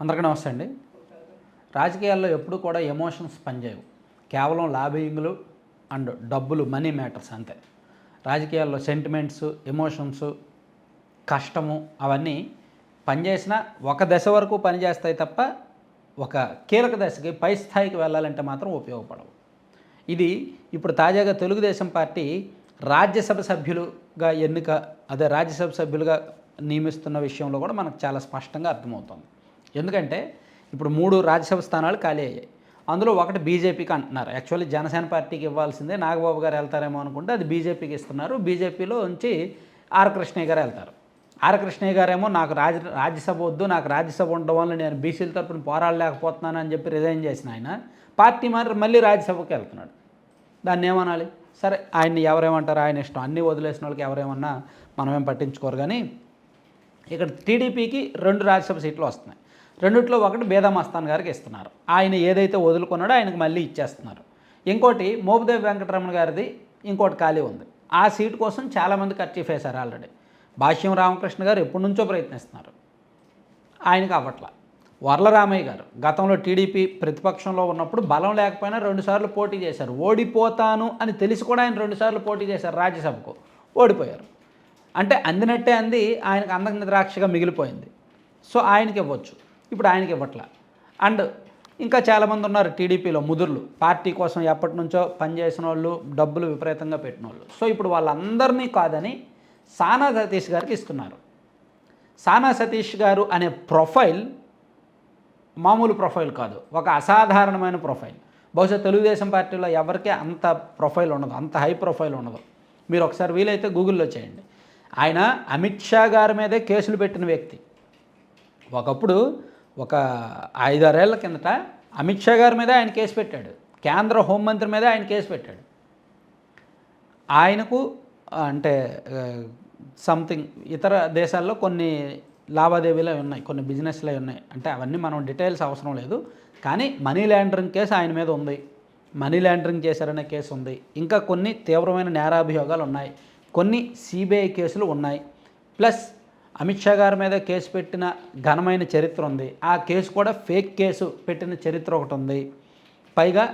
అందరికీ నమస్తే అండి. రాజకీయాల్లో ఎప్పుడు కూడా ఎమోషన్స్ పనిచేయవు. కేవలం లాబింగ్లు అండ్ డబ్బులు మనీ మ్యాటర్స్ అంతే. రాజకీయాల్లో సెంటిమెంట్స్ ఎమోషన్స్ కష్టము అవన్నీ పనిచేసిన ఒక దశ వరకు పనిచేస్తాయి తప్ప ఒక కీలక దశకి పై స్థాయికి వెళ్ళాలంటే మాత్రం ఉపయోగపడవు. ఇది ఇప్పుడు తాజాగా తెలుగుదేశం పార్టీ రాజ్యసభ సభ్యులుగా ఎన్నిక అదే రాజ్యసభ సభ్యులుగా నియమిస్తున్న విషయంలో కూడా మనకు చాలా స్పష్టంగా అర్థమవుతుంది. ఎందుకంటే ఇప్పుడు మూడు రాజ్యసభ స్థానాలు ఖాళీ అయ్యాయి. అందులో ఒకటి బీజేపీకి అంటున్నారు. యాక్చువల్లీ జనసేన పార్టీకి ఇవ్వాల్సిందే. నాగబాబు గారు వెళ్తారేమో అనుకుంటే అది బీజేపీకి ఇస్తున్నారు. బీజేపీలో ఉంచి ఆర్ కృష్ణయ్య గారు వెళ్తారు. ఆర్ కృష్ణయ్య గారేమో నాకు రాజ్య రాజ్యసభ వద్దు నాకు రాజ్యసభ ఉండడం వల్ల నేను బీసీల తరపున పోరాడలేకపోతున్నాను అని చెప్పి రిజైన్ చేసిన ఆయన. పార్టీ మరి మళ్ళీ రాజ్యసభకి వెళ్తున్నాడు. దాన్ని ఏమనాలి? సరే ఆయన్ని ఎవరేమంటారు? ఆయన ఇష్టం. అన్నీ వదిలేసిన వాళ్ళకి ఎవరేమన్నా మనమేం పట్టించుకోరు. కానీ ఇక్కడ టీడీపీకి రెండు రాజ్యసభ సీట్లు వస్తున్నాయి. రెండిట్లో ఒకటి బేదమస్తాన్ గారికి ఇస్తున్నారు. ఆయన ఏదైతే వదులుకున్నాడో ఆయనకు మళ్ళీ ఇచ్చేస్తున్నారు. ఇంకోటి మోపుదేవి వెంకటరమణ గారిది ఇంకోటి ఖాళీ ఉంది. ఆ సీటు కోసం చాలామంది ఖర్చు వేశారు ఆల్రెడీ. భాష్యం రామకృష్ణ గారు ఎప్పటి నుంచో ప్రయత్నిస్తున్నారు. ఆయనకు అవ్వట్ల. వరలరామయ్య గారు గతంలో టీడీపీ ప్రతిపక్షంలో ఉన్నప్పుడు బలం లేకపోయినా రెండుసార్లు పోటీ చేశారు. ఓడిపోతాను అని తెలిసి కూడా ఆయన రెండుసార్లు పోటీ చేశారు రాజ్యసభకు. ఓడిపోయారు. అంటే అందినట్టే అంది ఆయనకు అందక ద్రాక్షగా మిగిలిపోయింది. సో ఆయనకి ఇవ్వచ్చు. ఇప్పుడు ఆయనకి ఇవ్వట్ల. అండ్ ఇంకా చాలామంది ఉన్నారు టీడీపీలో ముదుర్లు. పార్టీ కోసం ఎప్పటి నుంచో పనిచేసిన వాళ్ళు డబ్బులు విపరీతంగా పెట్టిన వాళ్ళు సో ఇప్పుడు వాళ్ళందరినీ కాదని సానా సతీష్ గారికి ఇస్తున్నారు. సానా సతీష్ గారు అనే ప్రొఫైల్ మామూలు ప్రొఫైల్ కాదు. ఒక అసాధారణమైన ప్రొఫైల్. బహుశా తెలుగుదేశం పార్టీలో ఎవరికీ అంత ప్రొఫైల్ ఉండదు. అంత హై ప్రొఫైల్ ఉండదు. మీరు ఒకసారి వీలైతే గూగుల్లో చేయండి. ఆయన అమిత్ షా గారి మీదే కేసులు పెట్టిన వ్యక్తి. ఒకప్పుడు ఒక ఐదారేళ్ళ కిందట అమిత్ షా గారి మీద ఆయన కేసు పెట్టాడు. కేంద్ర హోంమంత్రి మీద ఆయన కేసు పెట్టాడు. ఆయనకు అంటే సంథింగ్ ఇతర దేశాల్లో కొన్ని లావాదేవీలు ఉన్నాయి కొన్ని బిజినెస్లు అవి ఉన్నాయి. అంటే అవన్నీ మనం డీటెయిల్స్ అవసరం లేదు. కానీ మనీ లాండరింగ్ కేసు ఆయన మీద ఉంది. మనీ లాండరింగ్ చేశారనే కేసు ఉంది. ఇంకా కొన్ని తీవ్రమైన నేరాభియోగాలు ఉన్నాయి. కొన్ని సిబిఐ కేసులు ఉన్నాయి. ప్లస్ అమిత్ షా గారి మీద కేసు పెట్టిన ఘనమైన చరిత్ర ఉంది. ఆ కేసు కూడా ఫేక్ కేసు పెట్టిన చరిత్ర ఒకటి ఉంది. పైగా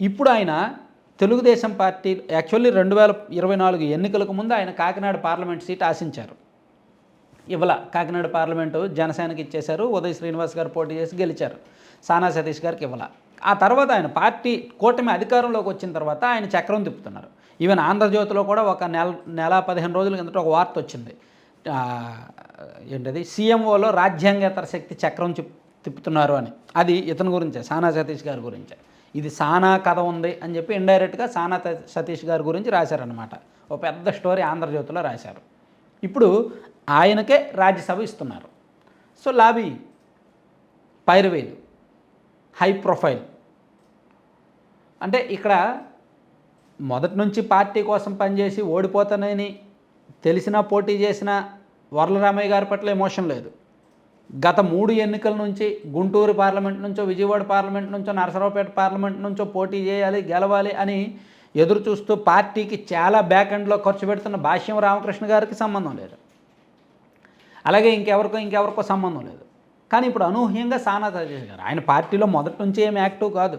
ఇప్పుడు ఆయన తెలుగుదేశం పార్టీ యాక్చువల్లీ రెండు వేల ఇరవై నాలుగు ఎన్నికలకు ముందు ఆయన కాకినాడ పార్లమెంట్ సీట్ ఆశించారు. ఇవ్వాల కాకినాడ పార్లమెంటు జనసేనకి ఇచ్చేశారు ఉదయ్ శ్రీనివాస్ గారు పోటీ చేసి గెలిచారు. సానా సతీష్ గారికి ఇవ్వాల. ఆ తర్వాత ఆయన పార్టీ కూటమి అధికారంలోకి వచ్చిన తర్వాత ఆయన చక్రం తిప్పుతున్నారు. ఈవెన్ ఆంధ్రజ్యోతిలో కూడా ఒక నెల నెల పదిహేను రోజుల కిందట ఒక వార్త వచ్చింది. ఏంటది? సీఎంఓలో రాజ్యాంగేతర శక్తి చక్రం తిప్పుతున్నారు అని. అది ఇతని గురించే సానా సతీష్ గారి గురించే. ఇది సానా కథ ఉంది అని చెప్పి ఇండైరెక్ట్గా సానా సతీష్ గారి గురించి రాశారనమాట ఓ పెద్ద స్టోరీ ఆంధ్రజ్యోతిలో రాశారు. ఇప్పుడు ఆయనకే రాజ్యసభ ఇస్తున్నారు. సో లాబీ పైరవేలు హై ప్రొఫైల్. అంటే ఇక్కడ మొదటి నుంచి పార్టీ కోసం పనిచేసి ఓడిపోతానని తెలిసినా పోటీ చేసిన వరలరామయ్య గారి పట్ల ఎమోషన్ లేదు. గత మూడు ఎన్నికల నుంచి గుంటూరు పార్లమెంట్ నుంచో విజయవాడ పార్లమెంట్ నుంచో నరసరావుపేట పార్లమెంట్ నుంచో పోటీ చేయాలి గెలవాలి అని ఎదురు చూస్తూ పార్టీకి చాలా బ్యాక్ ఎండ్లో ఖర్చు పెడుతున్న భాష్యం రామకృష్ణ గారికి సంబంధం లేదు. అలాగే ఇంకెవరికో ఇంకెవరికో సంబంధం లేదు. కానీ ఇప్పుడు అనూహ్యంగా సానా సతీష్ గారు ఆయన పార్టీలో మొదటి నుంచి ఏం యాక్టివ్ కాదు.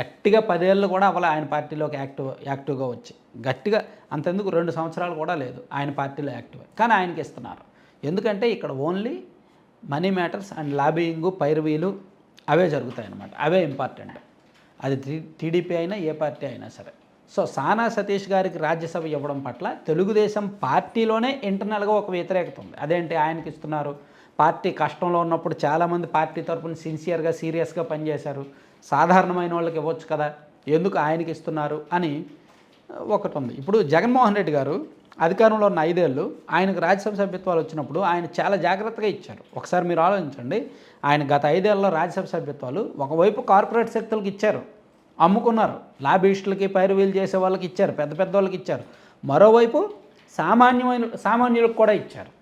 గట్టిగా పదేళ్ళు కూడా అవ్వాలి ఆయన పార్టీలోకి యాక్టివ్ యాక్టివ్గా వచ్చి. గట్టిగా అంతెందుకు రెండు సంవత్సరాలు కూడా లేదు ఆయన పార్టీలో యాక్టివ్. కానీ ఆయనకి ఇస్తున్నారు. ఎందుకంటే ఇక్కడ only money matters and lobbying పైరవీలు అవే జరుగుతాయి అన్నమాట అవే ఇంపార్టెంట్. అది టీడీపీ అయినా ఏ పార్టీ అయినా సరే. సో సానా సతీష్ గారికి రాజ్యసభ ఇవ్వడం పట్ల తెలుగుదేశం పార్టీలోనే ఇంటర్నల్గా ఒక వ్యతిరేకత ఉంది. అదేంటి ఆయనకి ఇస్తున్నారు? పార్టీ కష్టంలో ఉన్నప్పుడు చాలామంది పార్టీ తరపున సిన్సియర్గా సీరియస్గా పనిచేశారు. సాధారణమైన వాళ్ళకి ఇవ్వచ్చు కదా ఎందుకు ఆయనకి ఇస్తున్నారు అని ఒకటి ఉంది. ఇప్పుడు జగన్మోహన్ రెడ్డి గారు అధికారంలో ఉన్న ఐదేళ్ళు ఆయనకు రాజ్యసభ సభ్యత్వాలు వచ్చినప్పుడు ఆయన చాలా జాగ్రత్తగా ఇచ్చారు. ఒకసారి మీరు ఆలోచించండి ఆయన గత ఐదేళ్ళలో రాజ్యసభ సభ్యత్వాలు ఒకవైపు కార్పొరేట్ శక్తులకు ఇచ్చారు అమ్ముకున్నారు. లాబీస్టులకి పైరువీలు చేసే వాళ్ళకి ఇచ్చారు పెద్ద పెద్ద వాళ్ళకి ఇచ్చారు. మరోవైపు సామాన్యమైన సామాన్యులకు కూడా ఇచ్చారు.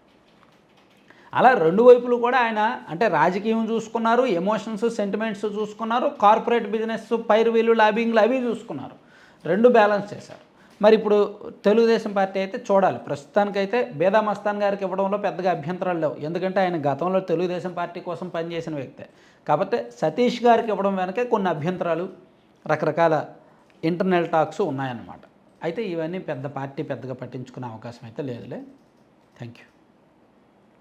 అలా రెండు వైపులు కూడా ఆయన అంటే రాజకీయం చూసుకున్నారు ఎమోషన్స్ సెంటిమెంట్స్ చూసుకున్నారు కార్పొరేట్ బిజినెస్ పైరువీలు లాబింగ్లు అవి చూసుకున్నారు. రెండు బ్యాలెన్స్ చేశారు. మరి ఇప్పుడు తెలుగుదేశం పార్టీ అయితే చూడాలి. ప్రస్తుతానికైతే బేదా మస్తాన్ గారికి ఇవ్వడంలో పెద్దగా అభ్యంతరాలు లేవు. ఎందుకంటే ఆయన గతంలో తెలుగుదేశం పార్టీ కోసం పనిచేసిన వ్యక్తే. కాకపోతే సతీష్ గారికి ఇవ్వడం వెనకే కొన్ని అభ్యంతరాలు రకరకాల ఇంటర్నల్ టాక్స్ ఉన్నాయన్నమాట. అయితే ఇవన్నీ పెద్ద పార్టీ పెద్దగా పట్టించుకునే అవకాశం అయితే లేదులే. Thank you